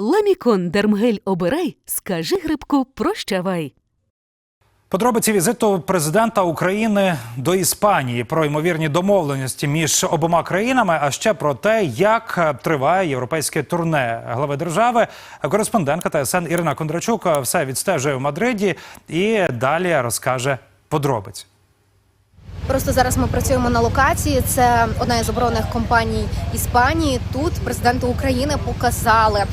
Ламікон Дермгель обирай, скажи грибку прощавай. Подробиці візиту президента України до Іспанії про ймовірні домовленості між обома країнами, а ще про те, як триває європейське турне глави держави. Кореспондентка ТСН Ірина Кондрачук е, все відстежує в Мадриді і далі розкаже подробиці. Просто зараз ми працюємо на локації. Це одна із оборонних компаній Іспанії. Тут президенту України показали, е,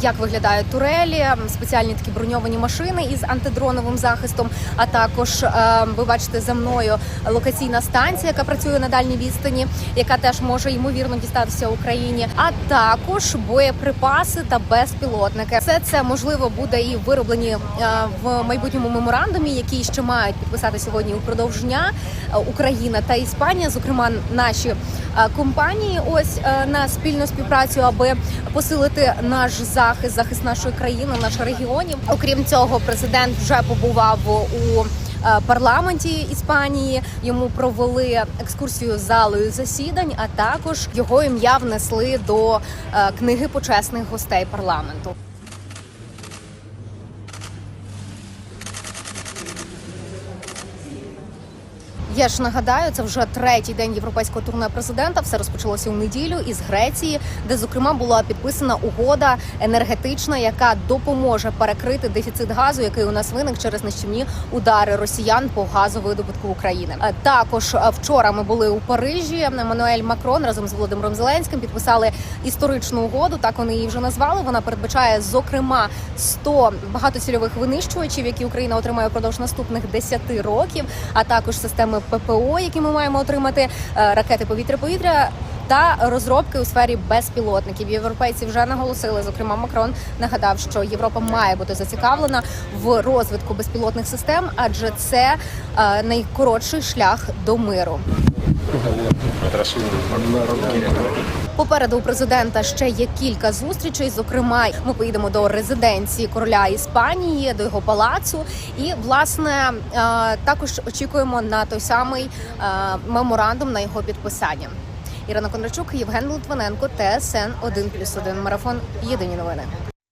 як виглядають турелі, спеціальні такі броньовані машини із антидроновим захистом. А також е, ви бачите за мною локаційна станція, яка працює на дальній відстані, яка теж може ймовірно дістатися Україні. А також боєприпаси та безпілотники. Все це можливо буде і вироблені е, в майбутньому меморандумі, який ще мають підписати сьогодні упродовж дня. Україна та Іспанія, зокрема наші е, компанії, ось е, на спільну співпрацю, аби посилити наш захист, захист нашої країни, наших регіонів. Окрім цього, президент вже побував у е, парламенті Іспанії. Йому провели екскурсію залою засідань, а також його ім'я внесли до книги почесних гостей парламенту. Я ж нагадаю, це вже третій день європейського турне президента. Все розпочалося у неділю із Греції, де зокрема була підписана угода енергетична, яка допоможе перекрити дефіцит газу, який у нас виник через нищівні удари росіян по газовидобутку України. Е, Також е, вчора ми були у Парижі. Еммануель Макрон разом з Володимиром Зеленським підписали історичну угоду. Так вони її вже назвали. Вона передбачає зокрема 100 багатоцільових винищувачів, які Україна отримає впродовж наступних 10 років, а також системи ППО, які ми маємо отримати, е, ракети повітря-повітря. Та розробки у сфері безпілотників європейці вже наголосили. Зокрема, Макрон нагадав, що Європа має бути зацікавлена в розвитку безпілотних систем, адже це е, найкоротший шлях до миру. Попереду у президента ще є кілька зустрічей. Зокрема, ми поїдемо до резиденції короля Іспанії, до його палацу. І власне е, також очікуємо на той самий е, меморандум на його підписання. Ірина Кондрачук, Євген Литвиненко, ТСН 1+,1 марафон. Єдині новини.